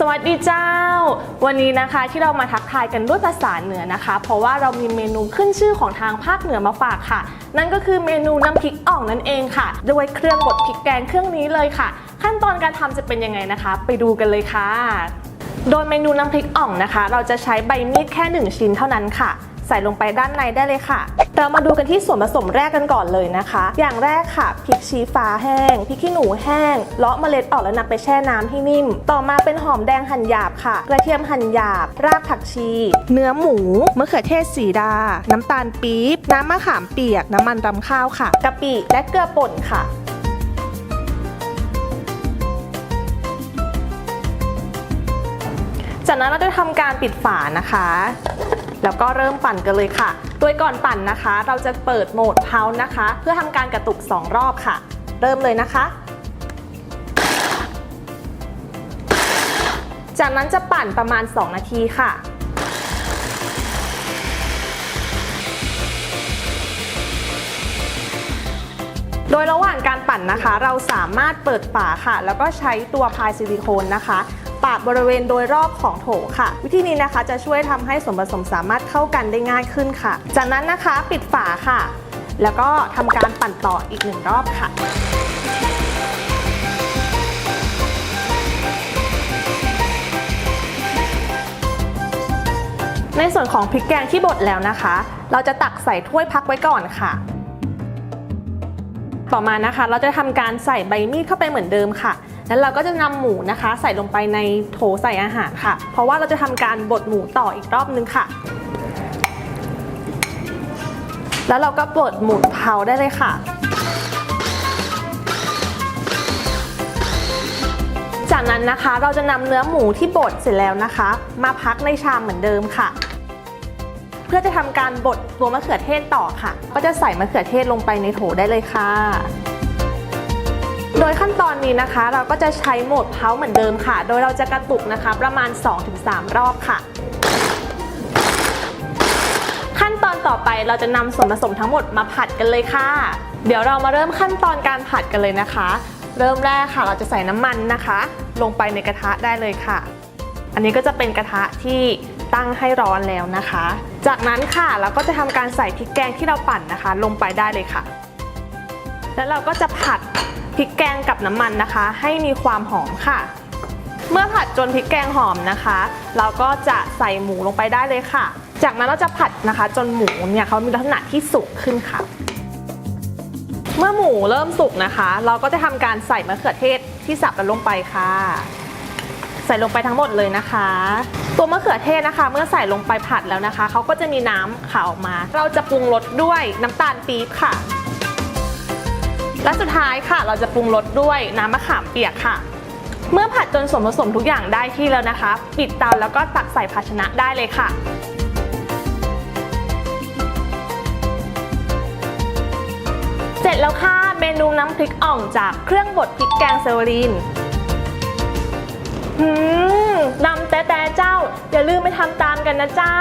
สวัสดีเจ้า วันนี้นะคะที่เรามาทักทายกันด้วยภาษาเหนือนะคะ เพราะว่าเรามีเมนูขึ้นชื่อของทางภาคเหนือมาฝากค่ะ นั่นก็คือเมนูน้ำพริกอ่องนั่นเองค่ะด้วยเครื่องบดพริกแกงเครื่องนี้เลยค่ะ ขั้นตอนการทำจะเป็นยังไงนะคะ ไปดูกันเลยค่ะ โดยเมนูน้ำพริกอ่องนะคะ เราจะใช้ใบมีดแค่ 1 ชิ้นเท่านั้นค่ะ ใส่ลงไปด้านในได้เลยค่ะ เรามาดูกันที่ส่วนผสมแรกกันก่อนเลยนะคะ อย่างแรกค่ะพริกชี้ฟ้าแห้งพริกขี้หนูแห้งเลาะเมล็ดออกแล้วนำไปแช่น้ำให้นิ่ม ต่อมาเป็นหอมแดงหั่นหยาบค่ะ กระเทียมหั่นหยาบ รากผักชี เนื้อหมูมะเขือเทศสีดา น้ำตาลปี๊บ น้ำมะขามเปียก น้ำมันรำข้าวค่ะกะปิและเกลือป่นค่ะ จากนั้นเราจะทำการปิดฝานะคะ แล้วก็เริ่มปั่นกันเลยค่ะ โดยก่อนปั่นนะคะ เราจะเปิดโหมดเพานะคะ เพื่อทำการกระตุก 2 รอบค่ะ เริ่มเลยนะคะ จากนั้นจะปั่นประมาณ 2 นาทีค่ะโดยระหว่างการปั่นนะคะ เราสามารถเปิดฝาค่ะ แล้วก็ใช้ตัวพายซิลิโคนนะคะ ปาดบริเวณโดยรอบของโถค่ะ วิธีนี้นะคะจะช่วยทำให้ส่วนผสมสามารถเข้ากันได้ง่ายขึ้นค่ะ จากนั้นนะคะปิดฝาค่ะ แล้วก็ทำการปั่นต่ออีกหนึ่งรอบค่ะในส่วนของพริกแกงที่บดแล้วนะคะ เราจะตักใส่ถ้วยพักไว้ก่อนค่ะ ต่อมานะคะ เราจะทำการใส่ใบมีดเข้าไปเหมือนเดิมค่ะ แล้วเราก็จะนำหมูนะคะ ใส่ลงไปในโถใส่อาหารค่ะ เพราะว่าเราจะทำการบดหมูต่ออีกรอบนึงค่ะ แล้วเราก็บดหมูเผาได้เลยค่ะจากนั้นนะคะเราจะนำเนื้อหมูที่บดเสร็จแล้วนะคะ มาพักในชามเหมือนเดิมค่ะ เพื่อจะทำการบดตัวมะเขือเทศต่อค่ะ ก็จะใส่มะเขือเทศลงไปในโถได้เลยค่ะ โดยขั้นตอนนี้นะคะ เราก็จะใช้โหมดเพาเหมือนเดิมค่ะ โดยเราจะกระตุกนะคะประมาณ 2-3 รอบค่ะขั้นตอนต่อไปเราจะนำส่วนผสมทั้งหมดมาผัดกันเลยค่ะ เดี๋ยวเรามาเริ่มขั้นตอนการผัดกันเลยนะคะ เริ่มแรกค่ะ เราจะใส่น้ำมันนะคะ ลงไปในกระทะได้เลยค่ะ อันนี้ก็จะเป็นกระทะที่ ตั้งให้ร้อนแล้วนะคะ จากนั้นค่ะเราก็จะทำการใส่พริกแกงที่เราปั่นนะคะ ลงไปได้เลยค่ะ แล้วเราก็จะผัดพริกแกงกับน้ำมันนะคะ ให้มีความหอมค่ะ เมื่อผัดจนพริกแกงหอมนะคะ เราก็จะใส่หมูลงไปได้เลยค่ะ จากนั้นเราจะผัดนะคะ จนหมูเนี่ยเขามีลักษณะที่สุกขึ้นค่ะ เมื่อหมูเริ่มสุกนะคะ เราก็จะทำการใส่มะเขือเทศที่สับแล้วลงไปค่ะ ใส่ลงไปทั้งหมดเลยนะคะ ตัวมะเขือเทศนะคะ เมื่อใส่ลงไปผัดแล้วนะคะเขาก็จะมีน้ำขาวออกมา เราจะปรุงรสด้วยน้ำตาลปี๊บค่ะ และสุดท้ายค่ะ เราจะปรุงรสด้วยน้ำมะขามเปียกค่ะ เมื่อผัดจนส่วนผสมทุกอย่างได้ที่แล้วนะคะ ปิดเตาแล้วก็ตักใส่ภาชนะได้เลยค่ะเสร็จแล้วค่ะ เมนูน้ำพริกอ่องจากเครื่องบดพริกแกงเซวอรีน หืมดำแต่แต่เจ้า อย่าลืมไปทำตามกันนะเจ้า